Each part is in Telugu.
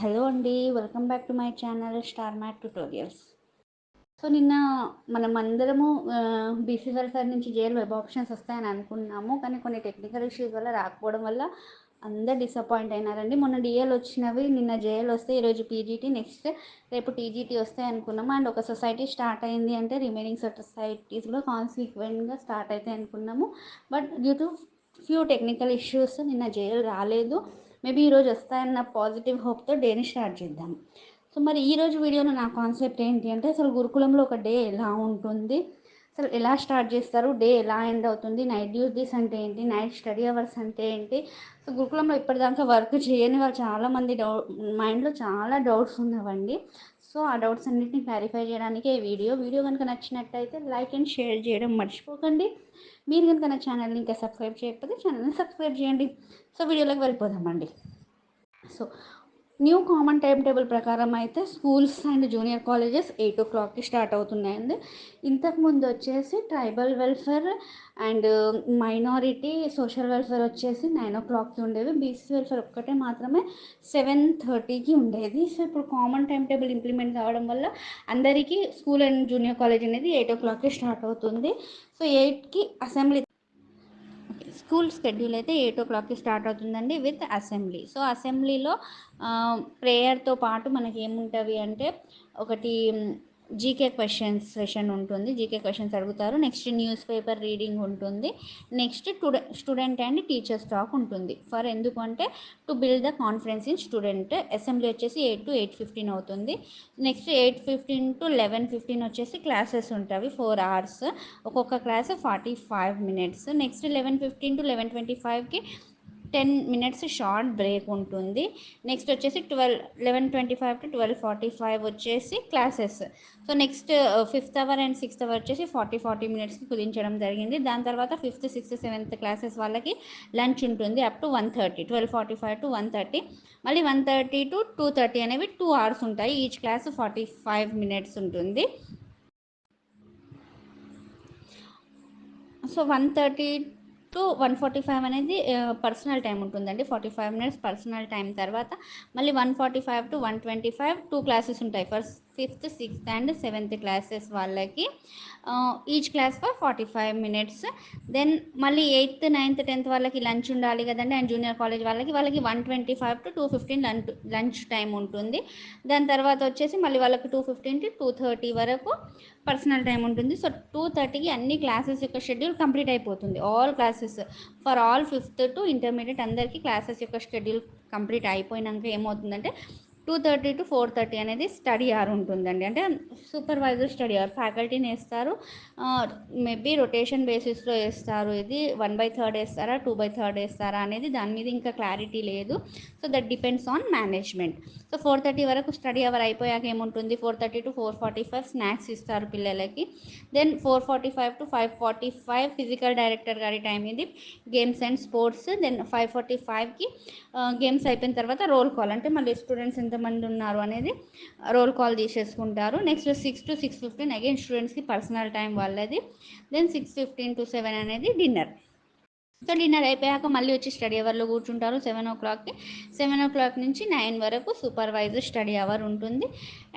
హలో అండి welcome back to my channel star mat tutorials. So నిన్న మనం అందరము బీసీ వెల్ఫేర్ నుంచి జేఎల్ వెబ్ ఆప్షన్స్ వస్తాయని అనుకున్నాము కానీ కొన్ని టెక్నికల్ ఇష్యూస్ వల్ల రాకపోవడం వల్ల అందరు డిసప్పాయింట్ అయినారండి. మొన్న డిఎల్ వచ్చినవి నిన్న జేఎల్ వస్తే ఈరోజు పీజీటీ నెక్స్ట్ రేపు టీజీటీ వస్తాయి అనుకున్నాము. అండ్ ఒక సొసైటీ స్టార్ట్ అయింది అంటే రిమైనింగ్ సొసైటీస్లో కాన్సిక్వెంట్గా స్టార్ట్ అవుతాయి అనుకున్నాము. But due to few technical issues నిన్న జేఎల్ రాలేదు. మేబీ ఈరోజు వస్తాయన్న పాజిటివ్ హోప్తో డేని స్టార్ట్ చేద్దాం. సో మరి ఈరోజు వీడియోలో నా కాన్సెప్ట్ ఏంటి అంటే అసలు గురుకులంలో ఒక డే ఎలా ఉంటుంది? అసలు ఎలా స్టార్ట్ చేస్తారు? డే ఎలా ఎండ్ అవుతుంది? నైట్ డ్యూటీస్ అంటే ఏంటి? నైట్ స్టడీ అవర్స్ అంటే ఏంటి? సో గురుకులంలో ఇప్పటిదాకా వర్క్ చేయని వాళ్ళు చాలామంది డౌ మైండ్లో చాలా డౌట్స్ ఉన్నవండి. సో ఆ డౌట్స్ అన్నింటినీ క్లారిఫై చేయడానికి ఈ వీడియో వీడియో కనుక నచ్చినట్టయితే లైక్ అండ్ షేర్ చేయడం మర్చిపోకండి. మీరు కనుక నా ఛానల్ని ఇంకా సబ్స్క్రైబ్ చేయకపోతే ఛానల్ని సబ్స్క్రైబ్ చేయండి. సో వీడియోలోకి వెళ్ళిపోదామండి. So new common time table ప్రకారం అయితే schools and junior colleges eight ఓ క్లాక్కి స్టార్ట్ అవుతున్నాయండి. ఇంతకుముందు వచ్చేసి tribal welfare and minority social welfare వచ్చేసి నైన్ ఓ క్లాక్కి ఉండేవి. బీసీ వెల్ఫేర్ ఒక్కటే మాత్రమే సెవెన్ థర్టీకి ఉండేది. సో ఇప్పుడు కామన్ టైం టేబుల్ ఇంప్లిమెంట్ కావడం వల్ల అందరికీ స్కూల్ అండ్ జూనియర్ కాలేజ్ అనేది ఎయిట్ ఓ క్లాక్కి స్టార్ట్ అవుతుంది. సో ఎయిట్కి అసెంబ్లీ స్కూల్ షెడ్యూల్ అయితే ఎయిట్ ఓ క్లాక్కి స్టార్ట్ అవుతుందండి విత్ అసెంబ్లీ. సో అసెంబ్లీలో ప్రేయర్తో పాటు మనకి ఏముంటుంది అంటే ఒకటి జీకే క్వశ్చన్స్ సెషన్ ఉంటుంది. జీకే క్వశ్చన్స్ అడుగుతారు. నెక్స్ట్ న్యూస్ పేపర్ రీడింగ్ ఉంటుంది. Next today student and teachers stock ఉంటుంది. ఫర్ ఎందుకంటే to build the confidence in student. Assembly వచ్చేసి ఎయిట్ టు ఎయిట్ ఫిఫ్టీన్ అవుతుంది. Next eight fifteen to eleven fifteen వచ్చేసి క్లాసెస్ ఉంటాయి. Four hours. ఒక్కొక్క class forty five minutes. Next eleven fifteen to eleven twenty ఫైవ్కి టెన్ మినిట్స్ షార్ట్ బ్రేక్ ఉంటుంది. నెక్స్ట్ వచ్చేసి twelve eleven twenty five to twelve forty five వచ్చేసి classes. So next fifth hour and sixth hour వచ్చేసి ఫార్టీ ఫార్టీ మినిట్స్కి కుదించడం జరిగింది. దాని తర్వాత ఫిఫ్త్ సిక్స్త్ సెవెంత్ క్లాసెస్ వాళ్ళకి లంచ్ ఉంటుంది. Up to one thirty twelve forty five to one thirty. మళ్ళీ one thirty to two thirty అనేవి టూ అవర్స్ ఉంటాయి. Each class forty five minutes ఉంటుంది. So one thirty to one forty five అనేది పర్సనల్ టైం ఉంటుందండి. Forty five minutes personal time తర్వాత మళ్ళీ one forty five to one twenty five two classes ఉంటాయి. First fifth sixth and seventh classes వాళ్ళకి each class for forty five minutes. Then మళ్ళీ ఎయిత్ నైన్త్ టెన్త్ వాళ్ళకి లంచ్ ఉండాలి కదండి అండ్ జూనియర్ కాలేజ్ వాళ్ళకి వాళ్ళకి one twenty five to two fifteen lunch lunch time ఉంటుంది. దాని తర్వాత వచ్చేసి మళ్ళీ వాళ్ళకి two fifteen to two thirty వరకు పర్సనల్ టైం ఉంటుంది. సో టూ థర్టీకి అన్ని క్లాసెస్ యొక్క షెడ్యూల్ కంప్లీట్ అయిపోతుంది. All classes for all fifth to intermediate అందరికీ క్లాసెస్ యొక్క షెడ్యూల్ కంప్లీట్ అయిపోయినాక ఏమవుతుందంటే two thirty to four thirty అనేది స్టడీ అవర్ ఉంటుందండి. అంటే సూపర్వైజర్ స్టడీ అవర్ ఫ్యాకల్టీని వేస్తారు మేబీ రొటేషన్ బేసిస్లో వేస్తారు. ఇది వన్ బై థర్డ్ వేస్తారా టూ బై థర్డ్ వేస్తారా అనేది దాని మీద ఇంకా క్లారిటీ లేదు. So that depends on management so four thirty వరకు స్టడీ అవర్ అయిపోయాక ఏముంటుంది? Four thirty to four forty five snacks ఇస్తారు పిల్లలకి. Then four forty five to five forty five physical director గారి టైం ఇది. Games and sports then five forty ఫైవ్కి గేమ్స్ అయిపోయిన తర్వాత రోల్ కాల్ అంటే మళ్ళీ స్టూడెంట్స్ ఎంతమంది ఉన్నారు అనేది roll call తీసేసుకుంటారు. Next six to six fifteen again స్టూడెంట్స్కి పర్సనల్ టైం వాళ్ళది. Then six fifteen to seven అనేది డిన్నర్ సో డిన్నర్ అయిపోయాక మళ్ళీ వచ్చి స్టడీ అవర్లో కూర్చుంటారు సెవెన్ ఓ క్లాక్కి. సెవెన్ ఓ క్లాక్ నుంచి నైన్ వరకు సూపర్వైజర్ స్టడీ అవర్ ఉంటుంది.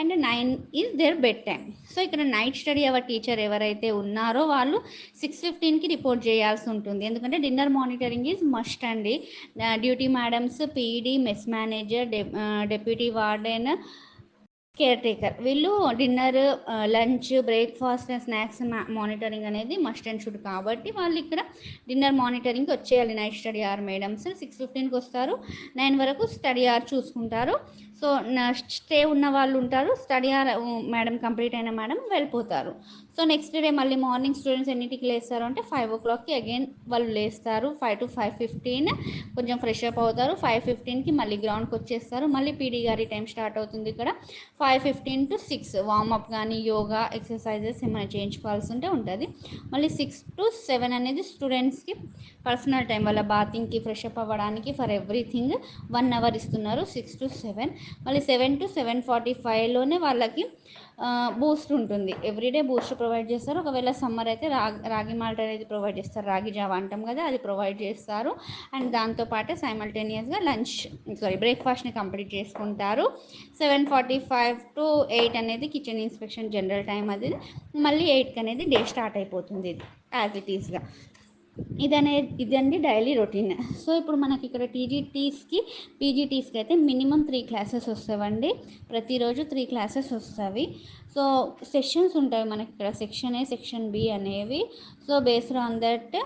And nine is their bed time so ఇక్కడ నైట్ స్టడీ అవర్ టీచర్ ఎవరైతే ఉన్నారో వాళ్ళు సిక్స్ ఫిఫ్టీన్కి రిపోర్ట్ చేయాల్సి ఉంటుంది. ఎందుకంటే డిన్నర్ మానిటరింగ్ ఈజ్ మస్ట్ అండి. Duty madams PED mess manager deputy warden caretaker వీళ్ళు dinner lunch breakfast snacks monitoring అనేది మస్ట్ అండ్ షుడ్ కాబట్టి వాళ్ళు ఇక్కడ డిన్నర్ మానిటరింగ్కి వచ్చేయాలి. Night study hour madams six ఫిఫ్టీన్కి వస్తారు. నైన్ వరకు స్టడీ ఆర్ చూసుకుంటారు. సో స్టే ఉన్న వాళ్ళు ఉంటారు. స్టడీ ఆర్ మేడం కంప్లీట్ అయిన మేడం వెళ్ళిపోతారు. సో నెక్స్ట్ డే మళ్ళీ మార్నింగ్ స్టూడెంట్స్ ఎన్నింటికి లేస్తారు అంటే ఫైవ్ ఓ క్లాక్కి అగైన్ వాళ్ళు లేస్తారు. ఫైవ్ టు ఫైవ్ ఫిఫ్టీన్ కొంచెం ఫ్రెష్ అప్ అవుతారు. ఫైవ్ ఫిఫ్టీన్కి మళ్ళీ గ్రౌండ్కి వచ్చేస్తారు. మళ్ళీ పీడీ గారి టైం స్టార్ట్ అవుతుంది ఇక్కడ. Five fifteen to six warmup కానీ యోగా ఎక్సర్సైజెస్ ఏమైనా చేయించుకోవాల్సి ఉంటే ఉంటుంది. మళ్ళీ సిక్స్ టు సెవెన్ అనేది స్టూడెంట్స్కి పర్సనల్ టైం వాళ్ళ బాతింగ్కి ఫ్రెష్ అప్ అవ్వడానికి ఫర్ ఎవ్రీథింగ్ వన్ అవర్ ఇస్తున్నారు సిక్స్ టు సెవెన్ మళ్ళీ సెవెన్ టు సెవెన్ ఫార్టీ ఫైవ్లోనే వాళ్ళకి బూస్ట్ ఉంటుంది. ఎవ్రీడే బూస్ట్ ప్రొవైడ్ చేస్తారు. ఒకవేళ సమ్మర్ అయితే రాగి రాగి మాల్ట్ అనేది ప్రొవైడ్ చేస్తారు. రాగి జావ అంటాం కదా అది ప్రొవైడ్ చేస్తారు. అండ్ దాంతోపాటే సైమల్టేనియస్గా లంచ్ సారీ బ్రేక్ఫాస్ట్ని కంప్లీట్ చేసుకుంటారు. Seven forty five to eight అనేది కిచెన్ ఇన్స్పెక్షన్ జనరల్ టైం అది. మళ్ళీ ఎయిట్కి అనేది డే స్టార్ట్ అయిపోతుంది. ఇది యాజ్ ఇట్ ఈస్గా ఇదనే ఇదండి డైలీ రొటీన్. సో ఇప్పుడు మనకి ఇక్కడ టీజీటీస్కి పీజీటీస్కి అయితే మినిమం త్రీ క్లాసెస్ వస్తాయండి ప్రతిరోజు త్రీ క్లాసెస్ వస్తాయి సో సెషన్స్ ఉంటాయి మనకి ఇక్కడ సెక్షన్ ఏ సెక్షన్ బి అనేవి. సో బేస్డ్ ఆన్ దట్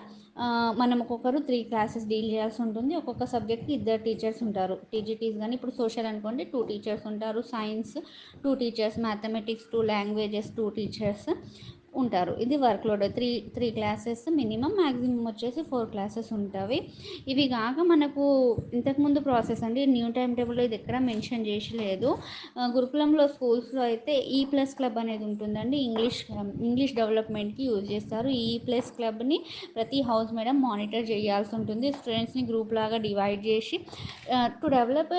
మనం ఒక్కొక్కరు త్రీ క్లాసెస్ డీల్ చేయాల్సి ఉంటుంది. ఒక్కొక్క సబ్జెక్ట్కి ఇద్దరు టీచర్స్ ఉంటారు. టీజీటీస్ కానీ ఇప్పుడు సోషల్ అనుకోండి టూ టీచర్స్ ఉంటారు. Science two teachers. Mathematics two languages two teachers. ఉంటారు. ఇది work load. Three three classes minimum maximum వచ్చేసి ఫోర్ క్లాసెస్ ఉంటాయి ఇవి కాక మనకు ఇంతకుముందు ప్రాసెస్ అండి న్యూ టైం టేబుల్లో ఇది ఎక్కడ మెన్షన్ చేసి లేదు. గురుకులంలో స్కూల్స్లో అయితే ఈ ప్లస్ క్లబ్ అనేది ఉంటుందండి. ఇంగ్లీష్ ఇంగ్లీష్ డెవలప్మెంట్కి యూజ్ చేస్తారు. ఈ e ప్లస్ క్లబ్ని ప్రతి హౌస్ మేడం మానిటర్ చేయాల్సి ఉంటుంది. స్టూడెంట్స్ని గ్రూప్ లాగా డివైడ్ చేసి to develop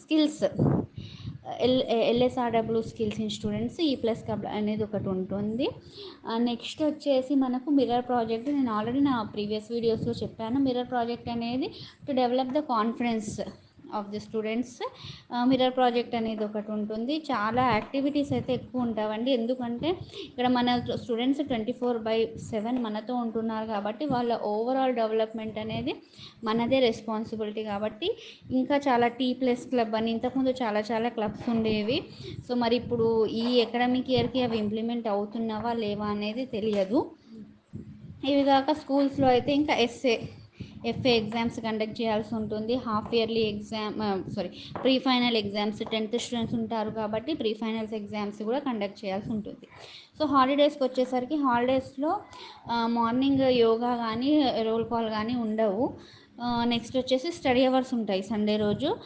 skills L LSRW skills in students ఈ ప్లస్ కబ్ అనేది ఒకటి ఉంటుంది. నెక్స్ట్ వచ్చేసి మనకు మిర్రర్ ప్రాజెక్ట్ నేను ఆల్రెడీ నా ప్రీవియస్ వీడియోస్లో చెప్పాను. మిర్రర్ ప్రాజెక్ట్ అనేది to develop the confidence of the students mirror project అనేది ఒకటి ఉంటుంది. చాలా యాక్టివిటీస్ అయితే ఎక్కువ ఉంటావండి. ఎందుకంటే ఇక్కడ మన students twenty four by seven మనతో ఉంటున్నారు కాబట్టి వాళ్ళ ఓవరాల్ డెవలప్మెంట్ అనేది మనదే రెస్పాన్సిబిలిటీ కాబట్టి ఇంకా చాలా టీ ప్లస్ క్లబ్ అని ఇంతకుముందు చాలా చాలా క్లబ్స్ ఉండేవి. సో మరి ఇప్పుడు ఈ అకాడమిక్ ఇయర్కి అవి ఇంప్లిమెంట్ అవుతున్నావా లేవా అనేది తెలియదు. ఇవి కాక స్కూల్స్లో అయితే ఇంకా ఎస్ఏ ఎఫ్ఏ ఎగ్జామ్స్ కండక్ట్ చేయాల్సి ఉంటుంది. Half yearly exam sorry pre final exams tenth students ఉంటారు కాబట్టి ప్రీ ఫైనల్స్ ఎగ్జామ్స్ కూడా కండక్ట్ చేయాల్సి ఉంటుంది. సో హాలిడేస్కి వచ్చేసరికి హాలిడేస్లో మార్నింగ్ యోగా కానీ రోల్ కాల్ కానీ ఉండవు. Uh, నెక్స్ట్ వచ్చేసి స్టడీ అవర్స్ ఉంటాయి. సండే రోజు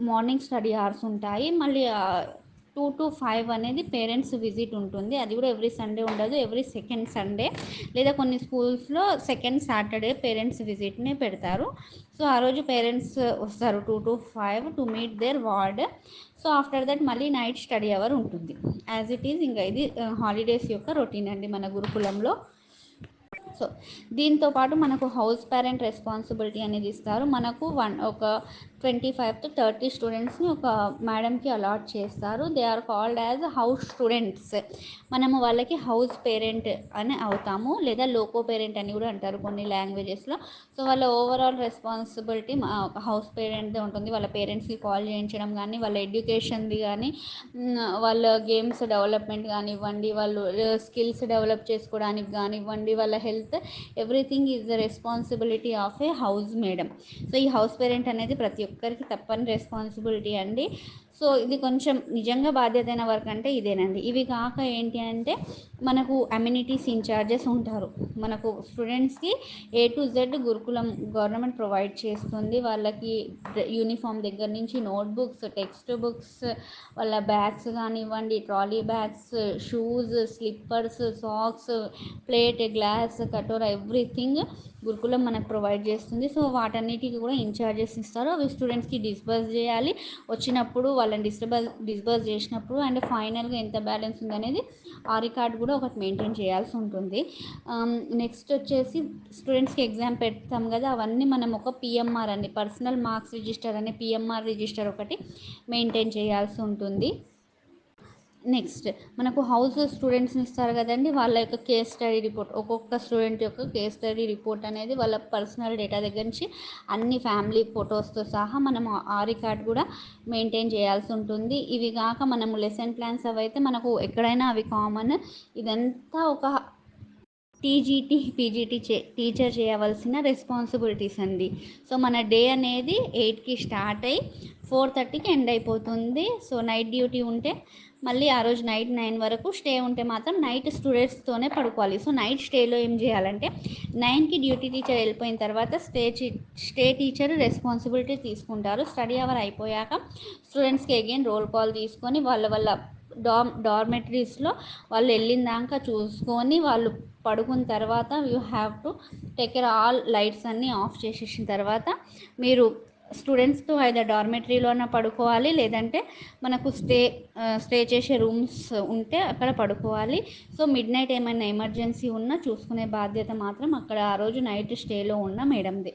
మార్నింగ్ స్టడీ అవర్స్ ఉంటాయి. మళ్ళీ uh, టూ టు ఫైవ్ అనేది పేరెంట్స్ విజిట్ ఉంటుంది. అది కూడా ఎవ్రీ సండే ఉండదు ఎవ్రీ సెకండ్ సండే. లేదా కొన్ని స్కూల్స్లో సెకండ్ సాటర్డే పేరెంట్స్ విజిట్ని పెడతారు. సో ఆ రోజు పేరెంట్స్ వస్తారు two to five to meet their ward. So after that మళ్ళీ నైట్ స్టడీ అవర్ ఉంటుంది. యాజ్ ఇట్ ఈజ్ ఇంకా ఇది హాలిడేస్ యొక్క రొటీన్ అండి మన గురుకులంలో. సో దీంతో పాటు మనకు హౌస్ పేరెంట్ రెస్పాన్సిబిలిటీ అనేది ఇస్తారు. మనకు వన్ ఒక ట్వంటీ ఫైవ్ టు థర్టీ స్టూడెంట్స్ని ఒక మేడంకి అలాట్ చేస్తారు. They are called as house students. మనము వాళ్ళకి హౌస్ పేరెంట్ అని అవుతాము లేదా లోకో పేరెంట్ అని కూడా అంటారు కొన్ని లాంగ్వేజెస్లో. సో వాళ్ళ ఓవరాల్ రెస్పాన్సిబిలిటీ హౌస్ పేరెంట్దే ఉంటుంది. వాళ్ళ పేరెంట్స్కి కాల్ చేయించడం కానీ వాళ్ళ ఎడ్యుకేషన్ది కానీ వాళ్ళ గేమ్స్ డెవలప్మెంట్ కానివ్వండి వాళ్ళు స్కిల్స్ డెవలప్ చేసుకోవడానికి కానివ్వండి వాళ్ళ health everything is the responsibility of a house madam so ఈ హౌస్ పేరెంట్ అనేది ప్రతి ఒక్కరికి తప్పని రెస్పాన్సిబిలిటీ అండి. సో ఇది కొంచెం నిజంగా బాధ్యతైన వర్క్ అంటే ఇదేనండి. ఇవి కాక ఏంటి అంటే మనకు అమ్యూనిటీస్ ఇన్ఛార్జెస్ ఉంటారు. మనకు స్టూడెంట్స్కి A to Z gurukulam government provide చేస్తుంది. వాళ్ళకి యూనిఫామ్ దగ్గర నుంచి నోట్బుక్స్ టెక్స్ట్ బుక్స్ వాళ్ళ బ్యాగ్స్ కానివ్వండి trolley bags shoes slippers socks plate glass కటోరా everything gurukulam మనకు ప్రొవైడ్ చేస్తుంది. సో వాటన్నిటికీ కూడా ఇన్ఛార్జెస్ ఇస్తారు. అవి స్టూడెంట్స్కి డిస్బర్స్ చేయాలి. వచ్చినప్పుడు వాళ్ళని డిస్టర్బర్ డిస్బర్స్ చేసినప్పుడు అండ్ ఫైనల్గా ఎంత బ్యాలెన్స్ ఉందనేది ఆ రికార్డ్ కూడా ఒకటి మెయింటైన్ చేయాల్సి ఉంటుంది. నెక్స్ట్ వచ్చేసి స్టూడెంట్స్కి ఎగ్జామ్ పెడతాం కదా. అవన్నీ మనం ఒక పిఎంఆర్ అని పర్సనల్ మార్క్స్ రిజిస్టర్ అనే పిఎంఆర్ రిజిస్టర్ ఒకటి మెయింటైన్ చేయాల్సి ఉంటుంది. నెక్స్ట్ మనకు హౌస్ స్టూడెంట్స్ని ఇస్తారు కదండి వాళ్ళ యొక్క కేస్ స్టడీ రిపోర్ట్ ఒక్కొక్క స్టూడెంట్ యొక్క కేస్ స్టడీ రిపోర్ట్ అనేది వాళ్ళ పర్సనల్ డేటా దగ్గర నుంచి అన్ని ఫ్యామిలీ ఫొటోస్తో సహా మనం ఆ రికార్డ్ కూడా మెయింటైన్ చేయాల్సి ఉంటుంది. ఇవి కాక మనము లెసన్ ప్లాన్స్ అవి అయితే మనకు ఎక్కడైనా అవి కామన్ ఇదంతా ఒక టీజీటీ పీజీటీ చే టీచర్ చేయవలసిన రెస్పాన్సిబిలిటీస్ అండి. సో మన డే అనేది ఎయిట్కి స్టార్ట్ అయ్యి ఫోర్ థర్టీకి ఎండ్ అయిపోతుంది. సో నైట్ డ్యూటీ ఉంటే మళ్ళీ ఆ రోజు నైట్ నైన్ వరకు స్టే ఉంటే మాత్రం నైట్ స్టూడెంట్స్తోనే పడుకోవాలి. సో నైట్ స్టేలో ఏం చేయాలంటే నైన్కి డ్యూటీ టీచర్ వెళ్ళిపోయిన తర్వాత స్టే స్టే టీచర్ రెస్పాన్సిబిలిటీ తీసుకుంటారు. స్టడీ అవర్ అయిపోయాక స్టూడెంట్స్కి అగైన్ రోల్ కాల్ తీసుకొని వాళ్ళ వాళ్ళ డామ్ డార్మెటరీస్లో వాళ్ళు వెళ్ళిన దాకా చూసుకొని వాళ్ళు పడుకున్న తర్వాత you have to take care all lights అన్నీ ఆఫ్ చేసేసిన తర్వాత మీరు స్టూడెంట్స్తో అయితే డార్మెటరీలోనే పడుకోవాలి లేదంటే మనకు స్టే స్టే చేసే రూమ్స్ ఉంటే అక్కడ పడుకోవాలి. సో మిడ్ నైట్ ఏమైనా ఎమర్జెన్సీ ఉన్నా చూసుకునే బాధ్యత మాత్రం అక్కడ ఆ రోజు నైట్ స్టేలో ఉన్న మేడంది.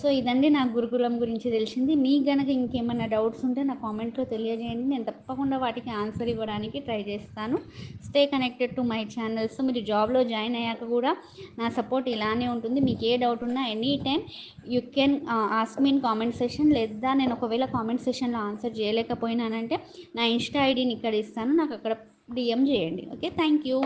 సో ఇదండి నా గురుకులం గురించి తెలిసింది. మీకు గనక ఇంకేమైనా డౌట్స్ ఉంటే నా కామెంట్లో తెలియజేయండి. నేను తప్పకుండా వాటికి ఆన్సర్ ఇవ్వడానికి ట్రై చేస్తాను. Stay connected to my channels మీరు జాబ్లో జాయిన్ అయ్యాక కూడా నా సపోర్ట్ ఇలానే ఉంటుంది. మీకు ఏ డౌట్ ఉన్నా any time you can ask mean comment session. లేదా నేను ఒకవేళ కామెంట్ సెషన్లో ఆన్సర్ చేయలేకపోయినానంటే నా ఇన్స్టా ఐడిని ఇక్కడ ఇస్తాను. నాకు అక్కడ డిఎం చేయండి. ఓకే? Thank you.